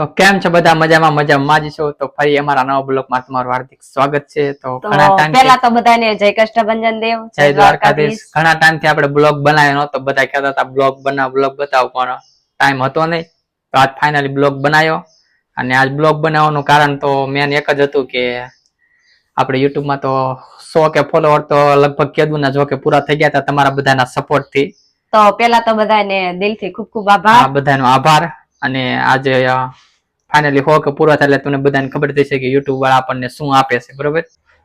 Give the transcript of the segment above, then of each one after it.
તો કેમ છો બધા? મજામાં મજામાં. જ છો તો ફરી અમારા નવા બ્લોગમાં તમારું હાર્દિક સ્વાગત છે. તો તો ઘણા ટાઈમ પહેલા તો બધાને જય કષ્ટભંજન દેવ જય દ્વારકાધીશ. ઘણા ટાઈમથી આપણે બ્લોગ બનાવ્યો નહોતો. બધા કહેતા હતા બ્લોગ બનાવ બ્લોગ બતાવ પણ ટાઈમ હતો નહીં. તો આજ ફાઇનલી બ્લોગ બનાવ્યો. અને આજ બ્લોગ બનાવવાનું કારણ તો મેન એક જ હતું કે આપણે યુટ્યુબમાં તો સો કે ફોલોવર તો લગભગ કેદું ના જો કે પૂરા થઈ ગયા હતા તમારા બધાના સપોર્ટથી. તો પેલા તો બધાને દિલથી ખૂબ ખૂબ આભાર. બધાનો આભાર. અને આજે ફાઇનલી હો કે પૂરો થાય એટલે તમને બધાને ખબર થશે કે યુટ્યુબ વાળા આપણને શું આપે છે બરોબર?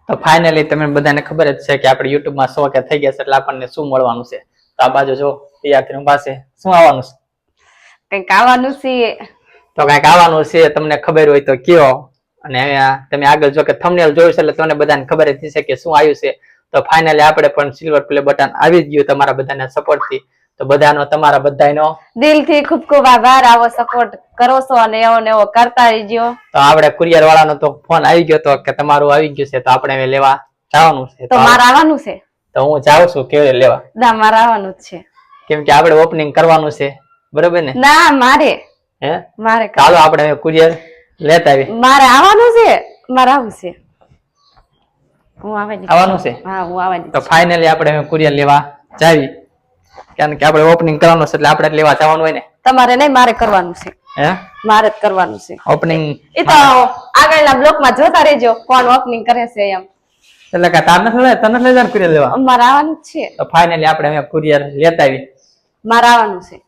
તો ફાઇનલી તમને બધાને ખબર જ છે કે આપણે યુટ્યુબમાં સો કે થઈ ગયા છે એટલે આપણને શું મળવાનું છે? તો આ બાજુ જો વિદ્યાર્થીઓ પાસે શું આવવાનું છે? કંઈક આવવાનું છે. તો કંઈક આવવાનું છે તમને ખબર હોય તો કયો. અને તમે આગળ જો કે થંબનેલ જોયું છે એટલે તમને બધાને ખબર જ છે કે શું આવ્યું છે. તો ફાઇનલી આપણે પણ સિલ્વર પ્લે બટન આવી જ ગયું તમારા બધાના સપોર્ટથી થી. તો બધાનો તમારા બધાનો દિલથી ખૂબ ખૂબ આભાર. આવો સપોર્ટ કરો છો અને એવો ને એવો કરતા રહેજો. તો આપણે કુરિયર વાળાનો તો ફોન આવી ગયો તો કે તમારું આવી ગયું છે તો આપણે લેવા જવાનું છે. તો મારે આવવાનું છે? તો હું જાઉં છું કેવી લેવા? ના મારે આવવાનું જ છે. કેમ કે આપણે ઓપનિંગ કરવાનું છે બરોબર ને? ના મારે. હે? મારે ચાલો આપણે કુરિયર લેતા આવી મારે આવવાનું છે? મારે આવવું છે. હું આવવાનું છે? હા હું આવવાની તો ફાઇનલી આપણે કુરિયર લેવા જાવી. કારણ કે આપણે ઓપનિંગ કરવાનું છે એટલે આપણે લેવા જવાનું હોય ને? તમારે નહીં મારે કરવાનું છે. હે? મારે જ કરવાનું છે. ઓપનિંગ એ તો આગળના બ્લોકમાં જોતા રહેજો કોણ ઓપનિંગ કરે છે એમ. એટલે કે તાર નથી લે તને લઈ કુરિયર લેવા? અમારે આવવાનું છે. તો ફાઇનલી આપણે હવે કુરિયર લેતા આવી મારે આવવાનું છે.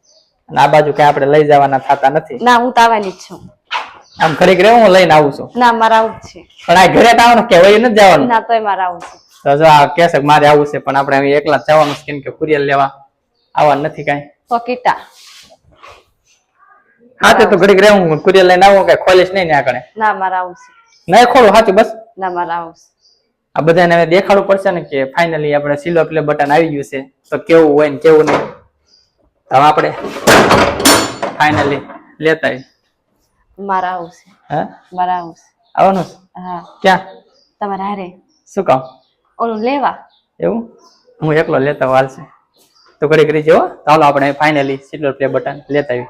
અને આ બાજુ કઈ આપણે લઈ જવાના થતા નથી. ના હું તો આવવાની જ છું. આમ ઘરે ઘરે હું લઈને આવું છું? ના મારે આવું જ છે. પણ આ ઘરે તો આવવાનું કે વહી નથી જવાનું? ના તોય મારે આવું છે. તો જો આ કહેશે મારે આવું છે પણ આપણે એકલા જવાનું છે કેમ કે કુરિયર લેવા. આવવાનું નથી કાંઈ. તો કીટા હા તો ઘડીક રહે હું કુરિયર લઈને આવું કઈ ખોલીશ નહીં ને કણે ના મારે આવું છે. નહીં ખોલું સાચું બસ. ના મારા આવું આ બધાને હવે દેખાડવું પડશે ને કે ફાઇનલી આપણે સિલો પ્લે બટન આવી ગયું છે. તો કેવું હોય ને કેવું નહીં. તો હવે આપણે ફાઇનલી લેતા મારા આવું છે. હે? મારે આવશે આવવાનું હા. ક્યાં? તમારે હારે. શું કામ? ઓલું લેવા? એવું? હું એકલો લેતા છે. તો ઘડી કરી જેવો ચાલો આપણે ફાઇનલી સિલ્વર પ્લે બટન લેતા આવી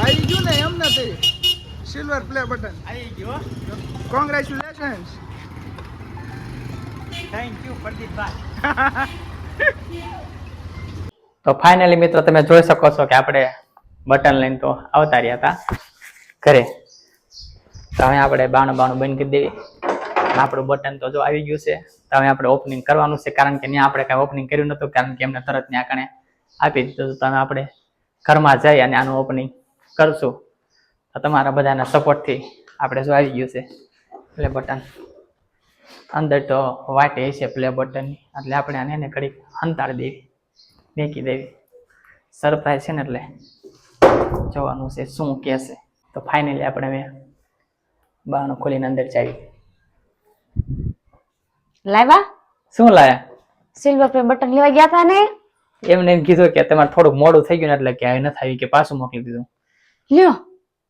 આવી ગયું ને એમ નથી. સિલ્વર પ્લે બટન આવી ગયો કોંગ્રેચ્યુલેશન્સ તો ફાઇનલી મિત્રો તમે જોઈ શકો છો કે આપણે બટન લઈને તો આવતા રહ્યા હતા ઘરે. તો હવે આપણે બાણું બાણું બંધ કરી દેવી. આપણું બટન તો જો આવી ગયું છે, તો હવે આપણે ઓપનિંગ કરવાનું છે, કારણ કે ત્યાં આપણે કાંઈ ઓપનિંગ કર્યું નતું કારણ કે એમને તરત ત્યાં કણે આપી દીધું તો તમે આપણે ઘરમાં જઈ અને આનું ઓપનિંગ કરશું. તો તમારા બધાના સપોર્ટથી આપણે જો આવી ગયું છે પ્લે બટન અંદર તો વાટે છે પ્લે બટનની એટલે આપણે આને એને ઘડીક અંતાડી દેવી મેકી દેવી. સરપ્રાઈઝ છે ને એટલે. જોવાનું છે શું કહેશે? તો ફાઇનલી આપણે મેં બાણું ખોલીને અંદર ચાવી લાવ્યા? શું લાયા? સિલ્વર પ્લે બટન લેવા ગયા હતા ને? એમને એમ કીધું કે તમારે થોડુંક મોડું થઈ ગયું ને એટલે કે હવે નથી આવી કે પાછું મોકલી દીધું. લ્યો.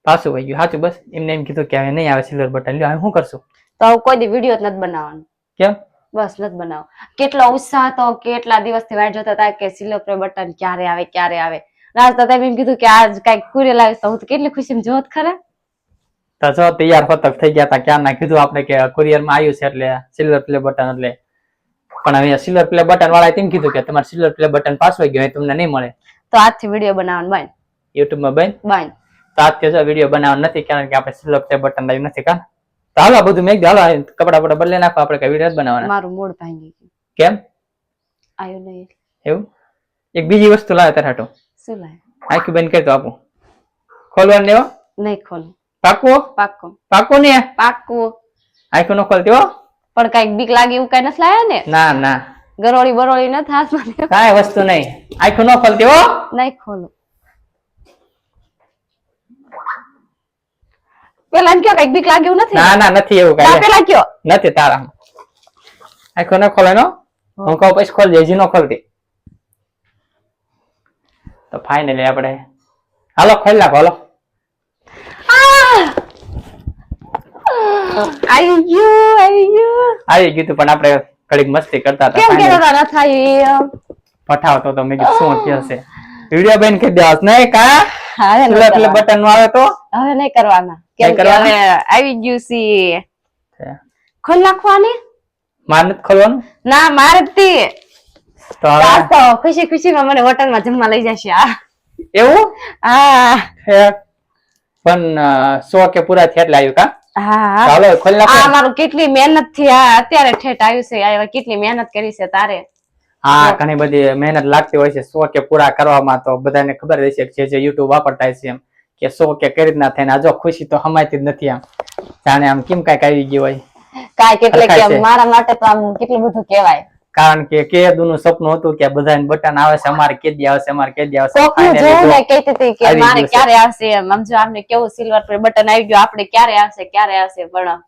પાછું વહી ગયું. સાચું બસ. એમને એમ કીધું કે હવે નહીં આવે સિલ્વર બટન લ્યો હવે શું કરશું? તો કોઈ દી વીડિયો જ નથી બનાવવાનો. કેમ? બસ નથી બનાવો કેટલો ઉત્સાહ હતો કેટલા દિવસથી વાટ જોતા હતા કે સિલ્વર પ્લે બટન ક્યારે આવે ક્યારે આવે. રાજ તો તમે એમ કીધું કે આજ કંઈક કુરે લાવે તો હું તો કેટલી ખુશી જોત ખરા? તો જો તૈયાર ફતક થઈ ગયા હતા ક્યાં ના કીધું આપણે કે કુરિયરમાં આવ્યું છે એટલે સિલ્વર પ્લે બટન એટલે. પણ હવે સિલ્વર પ્લે બટન વાળા તેમ કીધું કે તમારે સિલ્વર પ્લે બટન પાછું ગયું તમને નહીં મળે. તો આજથી વીડિયો બનાવવાનું બંધ. યુટ્યુબમાં બંધ. બંધ. તો આજથી જો વીડિયો બનાવવાનો નથી કારણ કે આપણે સિલ્વર પ્લે બટન લાવ્યું નથી કા? તો હાલો બધું મેં હાલો કપડા બપડા બદલે નાખો આપણે કઈ વીડિયો બનાવવાના. મારું મૂડ ભાંગી ગયું. કેમ? આવ્યું નહીં. એવું? એક બીજી વસ્તુ લાવે તારે હાટું. શું લાય આખી બંધ કરી તો આપું ખોલવાનું લેવો નહીં ખોલ પાકું પાક્કું પાકું ને પાક્કું આખું નો ખોલતી હો પણ કંઈક બીક લાગે એવું કઈ નથી લાયા ને ના ના ગરોળી બરોળી નથી હાથમાં કાંઈ વસ્તુ નહીં આખું ન ખોલતી હો નહીં ખોલો પેલા કયો કંઈક બીક લાગે એવું નથી ના ના નથી એવું કઈ પેલા કયો નથી તારા આખું ન ખોલે નો હું કહું પછી ખોલ હજી નો ખોલતી તો ફાઇનલી આપણે હાલો ખોલી નાખો હાલો. આવી ગયું આવી ગયું. આવી ગયું પણ આપણે ઘડીક મસ્તી કરતા હતા કેમ કેતા હતા? નથી પઠાવતો તો મેં કીધું શું થયો છે વીડિયો બેન કહી દેવાસ નહીં કા? હા પેલા બટનનું આવે તો? હવે નહીં કરવાના. કેમ નહીં કે આવી ગયું છે. ખોલ નાખવાની? મારે નથી ખોલવાનું? ના મારે તે ખુશી ખુશી માં મને હોટલમાં જમવા લઈ જશે આ એવું? હા. પણ સો કે પૂરા થયા એટલે આવ્યું કા? હા. ચાલો ખોલી આ મારું કેટલી મહેનતથી આ અત્યારે ઠેઠ આવ્યું છે આ કેટલી મહેનત કરી છે તારે. હા ઘણી બધી મહેનત લાગતી હોય છે. સો કે પૂરા કરવામાં તો બધાને ખબર રહેશે કે જે જે યુટ્યુબ વાપરતા છે એમ કે સો કે કઈ રીતના થાય આજો ખુશી તો હમાયતી જ નથી આમ. જાણે આમ કેમ કંઈક આવી ગયું હોય. કાંઈક એટલે કે મારા માટે તો આમ કેટલું બધું કહેવાય. કારણ કે કે નું સપનું હતું કે બધાને બટન આવે છે અમારે કેદી આવશે અમારે કેદી આવશે કોકનું Finally ને કહેતી હતી કે મારે ક્યારે આવશે એમ. સમજો આમને કેવું સિલ્વર પર બટન આવી ગયું આપણે ક્યારે આવશે ક્યારે આવશે પણ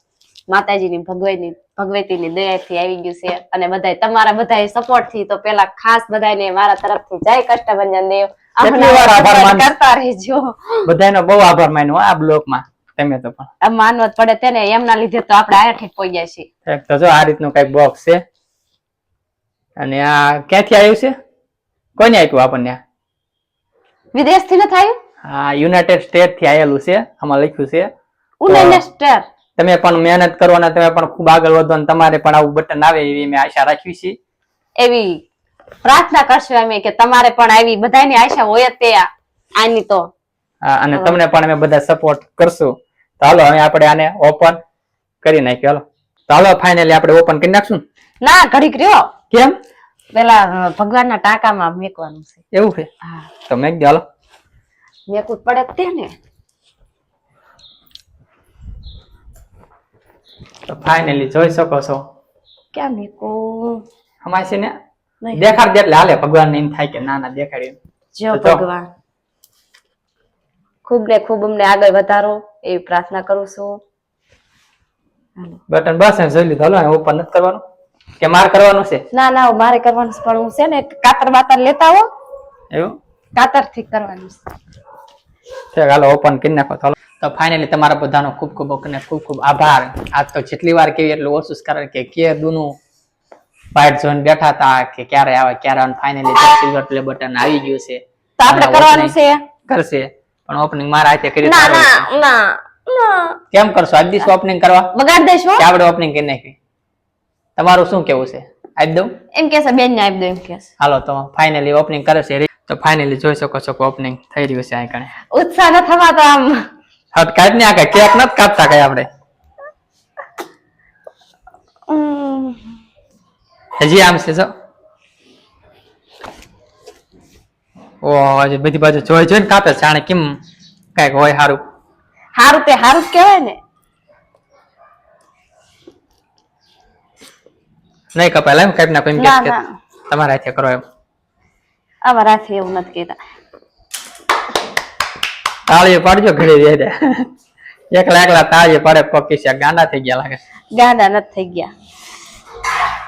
માતાજીની ભગવતીની ભગવતીની દયાથી આવી ગયું છે. અને બધા તમારા બધા સપોર્ટથી તો પેલા ખાસ બધાને મારા તરફથી જય કષ્ટભંજન દેવ? કરતા રહેજો. બધાનો બહુ આભાર માન્યો આ બ્લોકમાં તમે તો પણ. આ માનવું જ પડે તેને એમના લીધે તો આપણે આયા ઠેઠ પહોંચ્યા છીએ. તો જો આ રીતનું કઈ બોક્સ છે. અને આ ક્યાંથી આવ્યું છે? કોને આપ્યું આપણને આ? વિદેશથી ન થાય હા યુનાઇટેડ સ્ટેટથી આવેલું છે આમાં લખ્યું છે. યુનાઇટેડ સ્ટેટ તમે પણ મહેનત કરો અને તમે પણ ખૂબ આગળ વધો અને તમારે પણ આવું બટન આવે એવી મેં આશા રાખી છે. એવી પ્રાર્થના કરશું અમે કે તમારે પણ આવી બધાની આશા હોય તે આની તો. અને તમને પણ અમે બધા સપોર્ટ કરશું. તો હાલો હવે આપણે આને ઓપન કરી નાખ્યું હાલો. તો હાલો ફાઇનલી આપણે ઓપન કરી નાખશું ને? ના ઘડીક રહ્યો. કેમ? પેલા ભગવાનના ટાંકામાં મેકવાનું છે. એવું છે? હા. તો મેક દો હાલો. મેકવું પડે તે ને. તો ફાઇનલી જોઈ શકો છો. ક્યાં મેકો અમાય છે ને દેખાડ દે એટલે હાલે. ભગવાન એમ થાય કે ના ના દેખાડી જો ભગવાન. ખૂબ ને ખૂબ અમને આગળ વધારો. એવી પ્રાર્થના કરું છું. બટન બસ જોઈ લીધું. હાલો ઓપન નથી કરવાનું. કે માર કરવાનું છે? ના ના મારે કરવાનું પણ હું છે ને કાતર બાતર લેતા આવો. એવું? કાતરથી કરવાનું છે. ચાલો ઓપન કરી નાખો ચાલો. તો ફાઇનલી તમારા બધાનો ખૂબ ખૂબ અને ખૂબ ખૂબ આભાર. આજ તો જેટલી વાર કેવી એટલું ઓછું કારણ કે કે દુનું વાઇટ ઝોન બેઠા હતા કે ક્યારે આવે ક્યારે ફાઇનલી સિલ્વર પ્લે બટન આવી ગયું છે. તો આપણે કરવાનું છે. કરશે. પણ ઓપનિંગ મારા હાથે કરી ના ના ના ના. કેમ કરશો? આજ દિવસ ઓપનિંગ કરવા? બગાડ દેશો. કે આપણે ઓપનિંગ કરી નાખી તમારું શું કેવું છે? આપી દઉં? એમ કે છે બેન ને આપી દઉં એમ કે હાલો તો ફાઇનલી ઓપનિંગ કરે છે. તો ફાઇનલી જોઈ શકો છો કે ઓપનિંગ થઈ રહ્યું છે કણે ઉત્સાહ ન થવા તો આમ. હટ કાઢ ને આ કઈ કેક નથી કાપતા કઈ આપણે. હજી આમ છે જો. ઓ હજી બધી બાજુ જોઈ જોઈને કાપે છે. જાણે કેમ કંઈક હોય સારું હારું તે સારું કહેવાય ને. નહીં કપાયેલા કાપી નાખો એમ કે ના, કે ના. તમારા હાથે કરો એમ. અમારાથી એવું નથી કહેતા. તાળીઓ પાડજો ઘડી દે એકલા એકલા તાળીઓ પાડે પકી છે. ગાંડા થઈ ગયા લાગે. ગાંડા નથી થઈ ગયા.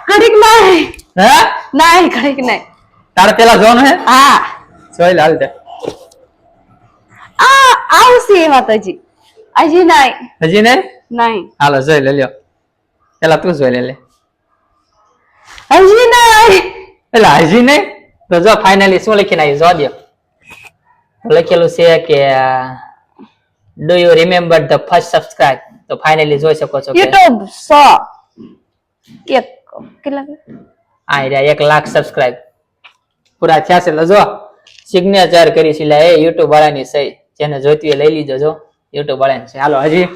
ઘડીક નાય. હે? નાય ઘડીક નાય. તારે પેલા જોન હે? હા. જોઈ લાલ દે. આ આવશે એ વાત હજી. હજી નાય. હજી નહીં? નહીં હાલો જોઈ લે લ્યો. પેલા તું જોઈ લે લે. હજી નાય એટલે હજી નહીં તો જો ફાઇનલી શું લખીને આવી જો દો લખેલું છે કે do you remember the first subscribe તો ફાઇનલી જોઈ શકો છો યુટ્યુબ સો એક કેટલા આ રહ્યા એક લાખ સબસ્ક્રાઇબ પૂરા થયા છે લજો સિગ્નેચર કરી છે લે એ યુટ્યુબ વાળાની સહી જેને જોઈતી હોય લઈ લીજો જો યુટ્યુબ વાળાની છે હાલો હજી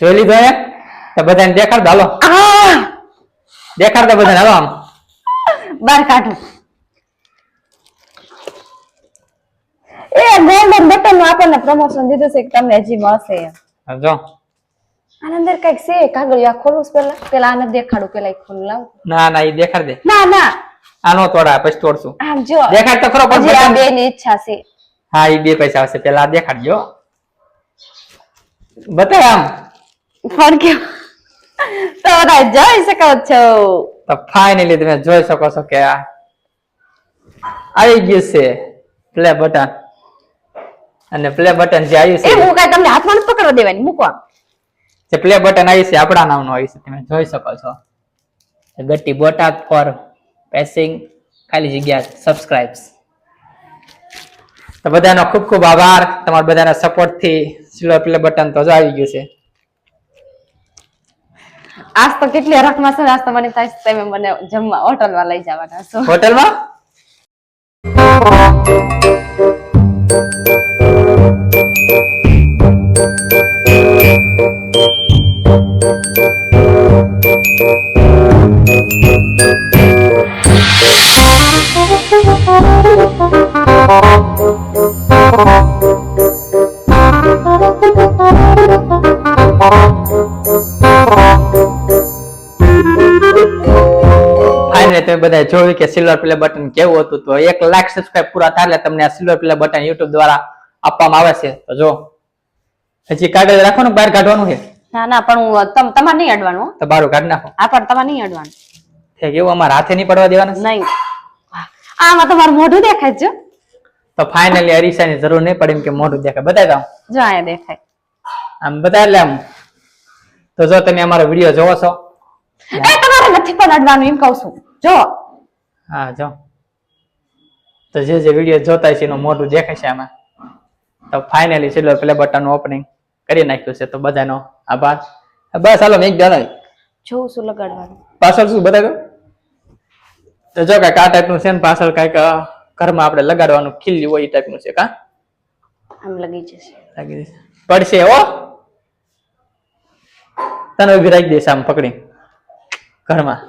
જોઈ લીધો તો બધાને દેખાડ હાલો આ દેખાડ દો બધાને હાલો આમ. બાર કાઢો. એ ગોલ્ડન બટનનું આપણને પ્રમોશન દીધું છે કે તમને હજી મળશે એમ. જો. આના અંદર કંઈક છે કાગળ આ ખોલું પેલા પેલા આને દેખાડું પેલા ખોલું લાવ. ના ના એ દેખાડ દે. ના ના. આનો તોડા પછી તોડશું. આમ જો. દેખાડ તો ખરો પણ આ બે ની ઈચ્છા છે. હા એ બે પૈસા આવશે. પેલા દેખાડજો. બતાવ આમ. ફરક્યો તો બધા જોઈ શકો છો. તો ફાઇનલી તમે જોઈ શકો છો કે આ આવી ગયું છે પ્લે બટન અને પ્લે બટન જે આવ્યું એ છે હું કઈ તમને હાથમાં પકડવા દેવાની મૂકવા જે પ્લે બટન આવ્યું છે આપણા નામનું આવ્યું છે તમે જોઈ શકો છો. ગટ્ટી બોટાદ ફોર પેસિંગ ખાલી જગ્યા સબસ્ક્રાઇબ્સ તો બધાનો ખૂબ ખૂબ આભાર. તમારા બધાના સપોર્ટથી સિલ્વર પ્લે બટન તો જ આવી ગયું છે. આજ તો કેટલી હરખમાં છે આજ તો મને થાય તમે મને જમવા હોટલમાં લઈ જવાના છો. હોટલમાં? તમે બધા જોયું કે સિલ્વર પ્લે બટન કેવું હતું? તો એક લાખ સબસ્ક્રાઇબ પૂરા થાય એટલે તમને આ સિલ્વર પ્લે બટન યુટ્યુબ દ્વારા આપવામાં આવે છે. તો જો હજી કાગળ રાખવાનું? બહાર કાઢવાનું છે? ના ના પણ હું તમારે નહીં અડવાનું હો. તો બારું કાઢી નાખો. આ પણ તમારે નહીં અડવાનું. ઠીક એવું અમારા હાથે નહીં પડવા દેવાનું નહીં. આમાં તમારું મોઢું દેખાય છે જો. તો ફાઇનલી અરીસાની જરૂર નહીં પડે એમ કે મોઢું દેખાય. બતાવી દઉં. જો અહીંયા દેખાય. આમ બતાવી એટલે આમ. તો જો તમે અમારો વીડિયો જોવો છો. એ તમારે નથી પણ અડવાનું એમ કહું છું. જો. હા જો. તો જે જે વીડિયો જોતા છે એનું મોઢું દેખાય છે આમાં. તો ફાઇનલી છેલ્લો પ્લે બટન ઓપનિંગ કરી નાખ્યું છે. તો બધાનો આભાર. બસ હાલો મેં જણાવી જોઉં શું લગાડવાનું. પાછળ શું બધા તો જો કાંઈક આ ટાઈપનું છે ને પાછળ કાંઈક ઘરમાં આપણે લગાડવાનું ખીલ્યું હોય એ ટાઈપનું છે કા? આમ લગી જશે. લાગી જશે. પડશે હો. તને ઊભી રાખી દઈશ આમ પકડી. ઘરમાં.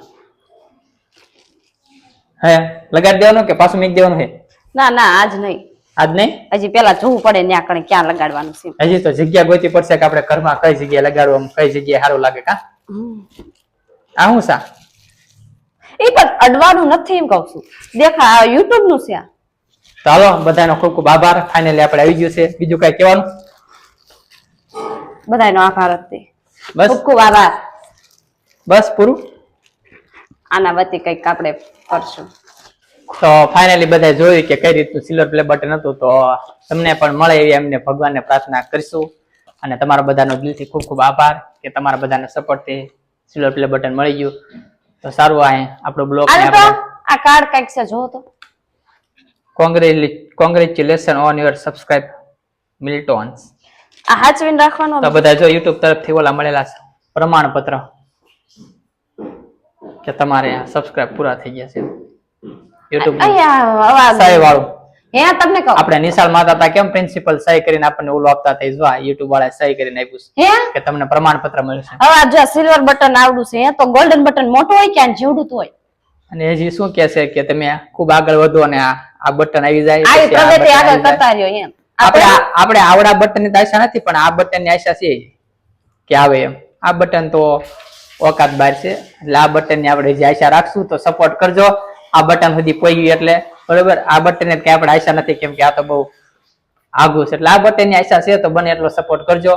હે લગાડી દેવાનું કે પાછું મેક દેવાનું છે ના ના આજ નહીં. આજ નહીં? હજી પેલા જોવું પડે ત્યાં કણે ક્યાં લગાડવાનું છે હજી તો જગ્યા ગોતી પડશે કે આપણે ઘરમાં કઈ જગ્યાએ લગાડવું કઈ જગ્યાએ સારું લાગે કા? આ શું સા? એ પણ અડવાનું નથી એમ કહું છું. દેખા યુટ્યુબનું છે આ. તો બધાનો ખૂબ ખૂબ આભાર. ફાઇનલી આપણે આવી ગયું છે. બીજું કઈ કહેવાનું? બધાનો આભાર હતી બસ. ખૂબ ખૂબ આભાર. બસ પૂરું? આના વતી કંઈક આપણે કરશું તો ફાઇનલી બધા જોયું કે કઈ રીતનું સિલ્વર પ્લે બટન હતું તો તમને પણ મળે એવી એમને ભગવાનને પ્રાર્થના કરીશું. અને તમારા બધાનો દિલથી ખૂબ ખૂબ આભાર કે તમારા બધાને સપોર્ટથી સિલ્વર પ્લે બટન મળી ગયું. તો સારું આ આપણો બ્લોગ આ કાર્ડ કંઈક છે જો તો. Congratulation on your subscribe milestones આ હાચવીને રાખવાનો તો બધા જો યુટ્યુબ તરફથી ઓલા મળેલા છે પ્રમાણપત્ર. કે તમારે સબસ્ક્રાઇબ પૂરા થઈ ગયા છે. અહીંયા સહી વાળું. હે તમને કહું. આપણે નિશાળ માતા હતા કેમ? પ્રિન્સિપલ સહી કરીને આપણને ઓલો આપતા હતા. જો યુટ્યુબ વાળા સહી કરીને આપ્યું છે. કે તમને પ્રમાણપત્ર મળશે હવે જો સિલ્વર બટન આવડું છે તો ગોલ્ડન બટન મોટું હોય કે આ જેવડું તો હોય? અને હજી શું કે છે કે તમે ખૂબ આગળ વધો અને આ આ બટન આવી જાય આવી પ્રગતિ આગળ કરતા રહ્યો એમ. આપણે આપણે આવડા બટનની આશા નથી પણ આ બટનની આશા છે કે આવે એમ. આ બટન તો ઓકાત બાર છે. એટલે આ બટનની આપણે જે આશા રાખશું તો સપોર્ટ કરજો. આ બટન સુધી પોઈ એટલે બરોબર? આ બટન કઈ આપણે આશા નથી કેમ કે આ તો બહુ આઘું છે. એટલે આ બટનની આશા છે તો બને એટલો સપોર્ટ કરજો.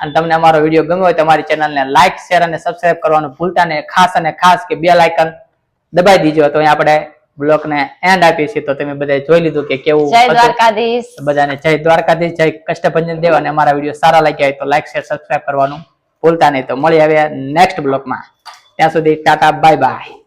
અને તમને અમારો વીડિયો ગમ્યો હોય તો અમારી ચેનલ ને લાઈક શેર અને સબસ્ક્રાઇબ કરવાનું ભૂલતા ને ખાસ અને ખાસ કે બે લાઇકન દબાઈ દીજો. તો આપણે બ્લોગ ને એન્ડ આપીએ છીએ. તો તમે બધા જોઈ લીધું કે કેવું જય દ્વારકાધીશ. બધાને જય દ્વારકાધીશ જય કષ્ટભંજન દેવ. અને અમારા વીડિયો સારા લાગ્યા હોય તો લાઈક શેર સબસ્ક્રાઇબ કરવાનું ભૂલતા નહીં. તો મળી આવ્યા નેક્સ્ટ બ્લોકમાં ત્યાં સુધી ટાટા બાય બાય